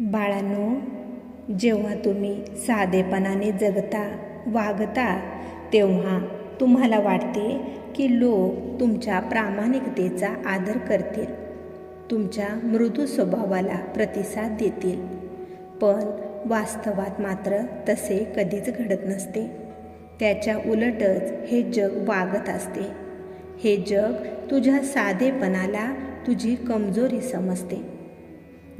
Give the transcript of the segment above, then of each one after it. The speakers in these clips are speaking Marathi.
बाळांनो जेव्हा तुम्ही साधेपणाने जगता वागता तेव्हा तुम्हाला वाटते की लोक तुमच्या प्रामाणिकतेचा आदर करतील तुमच्या मृदू स्वभावाला प्रतिसाद देतील. पण वास्तवात मात्र तसे कधीच घडत नसते. त्याच्या उलटच हे जग वागत असते. हे जग तुझ्या साधेपणाला तुझी कमजोरी समजते.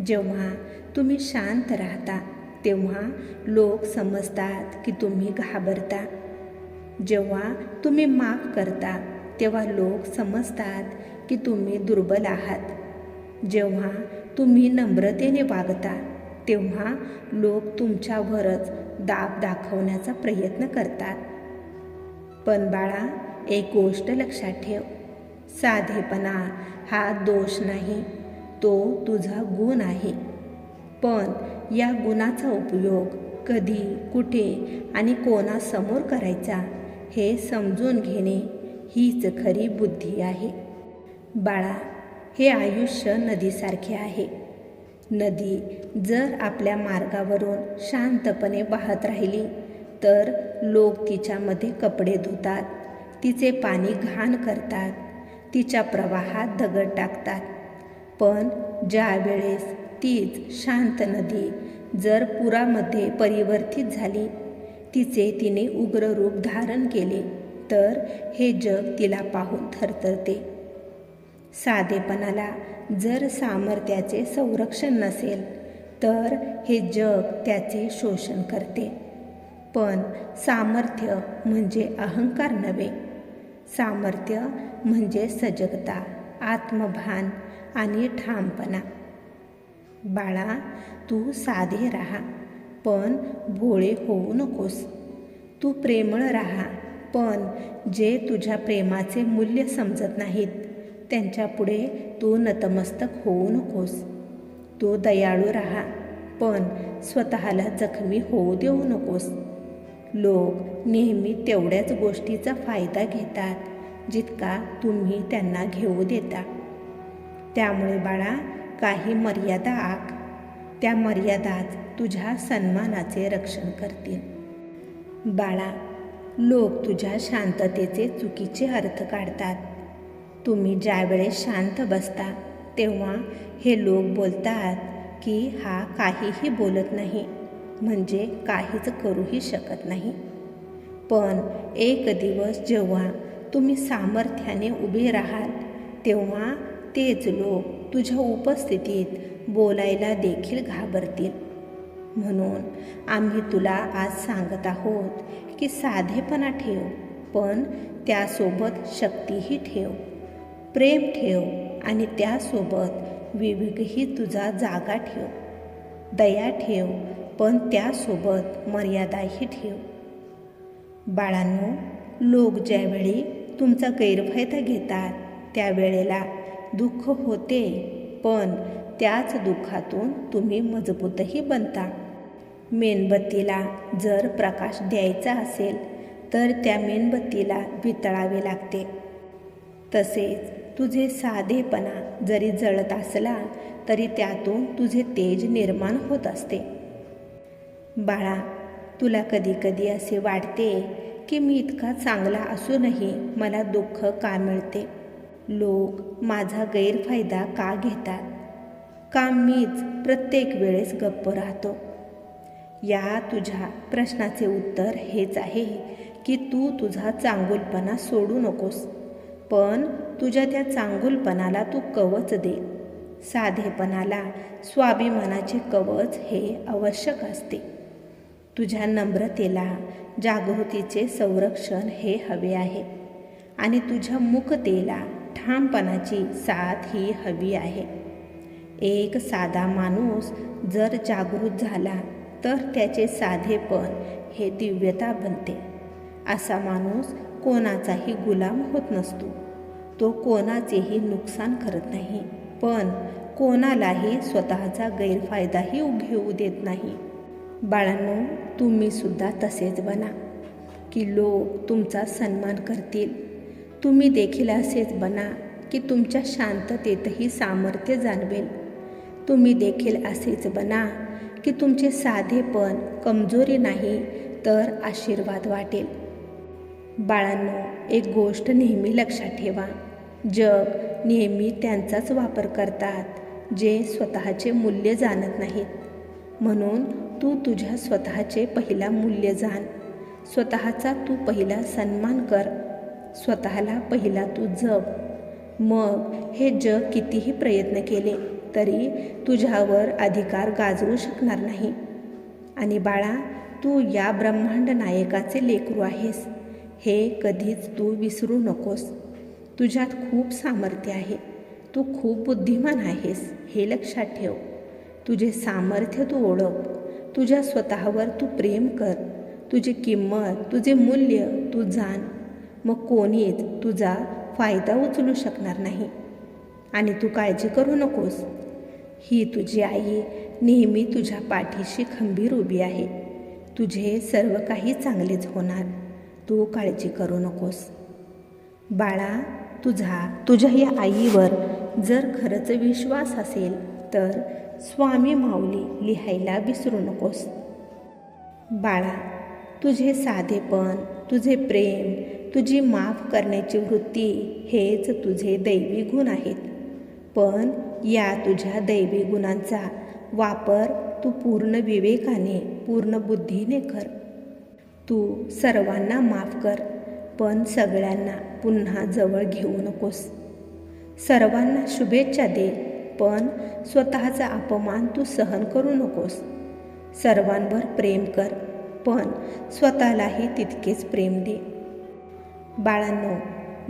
जेव्हा तुम्ही शांत राहता तेव्हा लोक समजतात की तुम्ही घाबरता. जेव्हा तुम्ही माफ करता तेव्हा लोक समजतात की तुम्ही दुर्बल आहात. जेव्हा तुम्ही नम्रतेने वागता तेव्हा लोक तुमच्यावरच दाब दाखवण्याचा प्रयत्न करतात. पण बाळा एक गोष्ट लक्षात ठेव. साधेपणा हा दोष नाही. तो तुझा गुण आहे. पण या गुणाचा उपयोग कधी कुठे आणि कोणासमोर करायचा हे समजून घेणे हीच खरी बुद्धी आहे. बाळा हे आयुष्य नदीसारखे आहे. नदी जर आपल्या मार्गावरून शांतपणे वाहत राहिली तर लोक तिच्यामध्ये कपडे धुतात तिचे पाणी घाण करतात तिच्या प्रवाहात दगड टाकतात पण ज्यावेळेस तीच शांत नदी जर पुरामध्ये परिवर्तित झाली तिचे तिने उग्र रूप धारण केले तर हे जग तिला पाहून थरथरते. साधेपणाला जर सामर्थ्याचे संरक्षण नसेल तर हे जग त्याचे शोषण करते. पण सामर्थ्य म्हणजे अहंकार नव्हे. सामर्थ्य म्हणजे सजगता आत्मभान आणि ठामपणा. बाळा तू साधे राहा पण भोळे होऊ नकोस. तू प्रेमळ राहा पण जे तुझ्या प्रेमाचे मूल्य समजत नाहीत त्यांच्यापुढे तू नतमस्तक होऊ नकोस. तू दयाळू राहा पण स्वतःला जखमी होऊ देऊ नकोस. लोक नेहमी तेवढ्याच गोष्टीचा फायदा घेतात जितका तुम्ही त्यांना घेऊ देता. त्यामुळे बाळा काही मर्यादा आख त्या मर्यादाच तुझ्या सन्मानाचे रक्षण करतील. बाळा लोक तुझ्या शांततेचे चुकीचे अर्थ काढतात. तुम्ही ज्यावेळेस शांत बसता तेव्हा हे लोक बोलतात की हा काहीही बोलत नाही म्हणजे काहीच करूही शकत नाही. पण एक दिवस जेव्हा तुम्ही सामर्थ्याने उभे राहाल तेव्हा तेच लोक तुझ्या उपस्थितीत बोलायला देखील घाबरतील. म्हणून आम्ही तुला आज सांगत आहोत की साधेपणा ठेव पण त्यासोबत शक्तीही ठेव. प्रेम ठेव आणि त्यासोबत विवेकही तुझा जागा ठेव. दया ठेव पण त्यासोबत मर्यादाही ठेव. बाळांनो लोक ज्यावेळी तुमचा गैरफायदा घेतात त्यावेळेला दुःख होते पण त्याच दुःखातून तुम्ही मजबूतही बनता. मेणबत्तीला जर प्रकाश द्यायचा असेल तर त्या मेणबत्तीला वितळावे लागते. तसेच तुझे साधेपणा जरी जळत असला तरी त्यातून तुझे तेज निर्माण होत असते. बाळा तुला कधी कधी असे वाटते की मी इतका चांगला असूनही मला दुःख का मिळते? लोक माझा गैरफायदा का घेतात? का मीच प्रत्येक वेळेस गप्प राहतो? या तुझ्या प्रश्नाचे उत्तर हेच आहे की तू तुझा चांगुलपणा सोडू नकोस. पण तुझ्या त्या चांगुलपणाला तू कवच दे. साधेपणाला स्वाभिमानाचे कवच हे आवश्यक असते. तुझ्या नम्रतेला जागृतीचे संरक्षण हे हवे आहे. आणि तुझ्या मुकतेला ठामपणाची साथ ही हवी आहे. एक साधा माणूस जर जागृत झाला तर त्याचे साधेपण हे दिव्यता बनते. असा माणूस कोणाचाही गुलाम होत नसतो. तो कोणाचेही नुकसान करत नाही पण कोणालाही स्वतःचा गैरफायदाही घेऊ देत नाही. बाळांनो तुम्हीसुद्धा तसेच बना की लोक तुमचा सन्मान करतील. तुम्ही देखील असेच बना की तुमच्या शांततेतही सामर्थ्य जाणवेल. तुम्ही देखील असेच बना की तुमचे साधेपण कमजोरी नाही तर आशीर्वाद वाटेल. बाळांनो एक गोष्ट नेहमी लक्षात ठेवा. जग नेहमी त्यांचाच वापर करतात जे स्वतःचे मूल्य जाणत नाहीत. म्हणून तू तुझ्या स्वतःचे पहिला मूल्य जाण. स्वतःचा तू पहिला सन्मान कर. स्वतःला पहिला तू जप मग हे जग कितीही प्रयत्न केले तरी तुझ्यावर अधिकार गाजवू शकणार नाही. आणि बाळा तू या ब्रह्मांड नायकाचे लेकरू आहेस. हे कधीच तू विसरू नकोस. तुझ्यात खूप सामर्थ्य आहे. तू खूप बुद्धिमान आहेस हे लक्षात ठेव. तुझे सामर्थ्य तू ओळख. तुझ्या स्वतःवर तू प्रेम कर. तुझी किंमत तुझे मूल्य तू जाण. मग कोणीच तुझा फायदा उचलू शकणार नाही. आणि तू काळजी करू नकोस. ही तुझी आई नेहमी तुझ्या पाठीशी खंबीर उभी आहे. तुझे सर्व काही चांगलेच होणार. तू काळजी करू नकोस. बाळा तुझा तुझ्या या आईवर जर खरंच विश्वास असेल तर स्वामी माऊली लिहायला विसरू नकोस. बाळा तुझे साधेपण तुझे प्रेम तुझी माफ करण्याची वृत्ती हेच तुझे दैवी गुण आहेत. पण या तुझ्या दैवी गुणांचा वापर तू पूर्ण विवेकाने पूर्ण बुद्धीने कर. तू सर्वांना माफ कर पण सगळ्यांना पुन्हा जवळ घेऊ नकोस. सर्वांना शुभेच्छा दे पण स्वतःचा अपमान तू सहन करू नकोस. सर्वांवर प्रेम कर पण स्वतःलाही तितकेच प्रेम दे. बाळांनो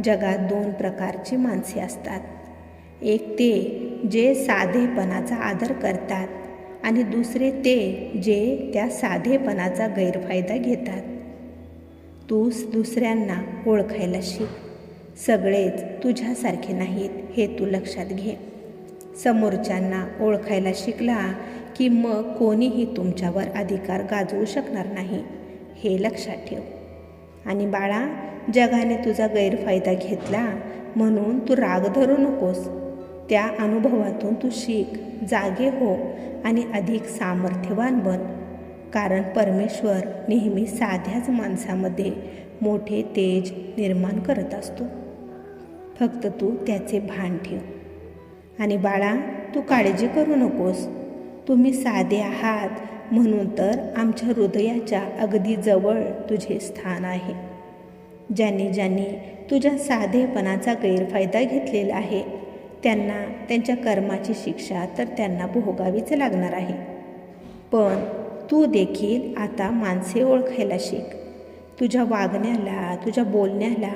जगात दोन प्रकारची माणसे असतात. एक ते जे साधेपणाचा आदर करतात आणि दुसरे ते जे त्या साधेपणाचा गैरफायदा घेतात. तू दुसऱ्यांना ओळखायला शिक. सगळेच तुझ्यासारखे नाहीत हे तू लक्षात घे. समोरच्यांना ओळखायला शिकला की मग कोणीही तुमच्यावर अधिकार गाजवू शकणार नाही हे लक्षात ठेव. आणि बाळा जगाने तुझा गैरफायदा घेतला म्हणून तू राग धरू नकोस. त्या अनुभवातून तू शिक जागे हो आणि अधिक सामर्थ्यवान बन. कारण परमेश्वर नेहमी साध्याच माणसामध्ये मोठे तेज निर्माण करत असतो. फक्त तू त्याचे भान ठेव. आणि बाळा तू काळजी करू नकोस. तुम्ही साधे आहात म्हणून तर आमच्या हृदयाच्या अगदी जवळ तुझे स्थान आहे. ज्यांनी ज्यांनी तुझ्या साधेपणाचा गैरफायदा घेतलेला आहे त्यांना त्यांच्या कर्माची शिक्षा तर त्यांना भोगावीच लागणार आहे. पण तू देखील आता माणसे ओळखायला शिक. तुझ्या वागण्याला तुझ्या बोलण्याला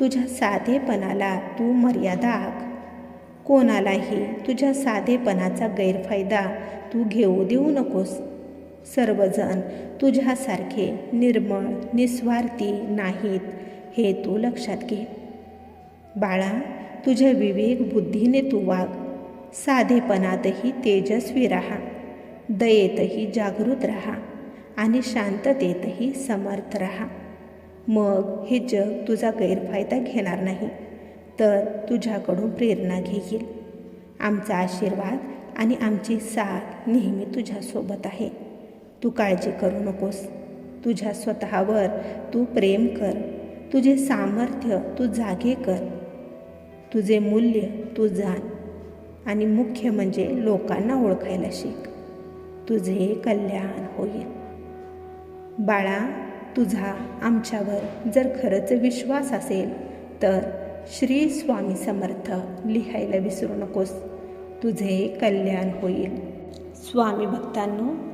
तुझ्या साधेपणाला तू मर्यादा आख कोणालाही तुझ्या साधेपणाचा गैरफायदा तू घेऊ देऊ नकोस. सर्वजण तुझ्यासारखे निर्मळ निस्वार्थी नाहीत हे तू लक्षात घे. बाळा तुझ्या विवेक बुद्धीने तू वाग. साधेपणातही तेजस्वी राहा. दयेतही जागृत राहा आणि शांततेतही समर्थ राहा. मग हे जग तुझा गैरफायदा घेणार नाही तर तुझ्याकडून प्रेरणा घेईल. आमचा आशीर्वाद आणि आमची साथ नेहमी तुझ्यासोबत आहे. तू काळजी करू नकोस. तुझ्या स्वतःवर तू प्रेम कर. तुझे सामर्थ्य तू जागे कर. तुझे मूल्य तू जाण. आणि मुख्य म्हणजे लोकांना ओळखायला शिक. तुझे कल्याण होईल. बाळा तुझा आमच्यावर जर खरंच विश्वास असेल तर श्री स्वामी समर्थ लिहायला विसरू नकोस. तुझे कल्याण होईल. स्वामी भक्तांनो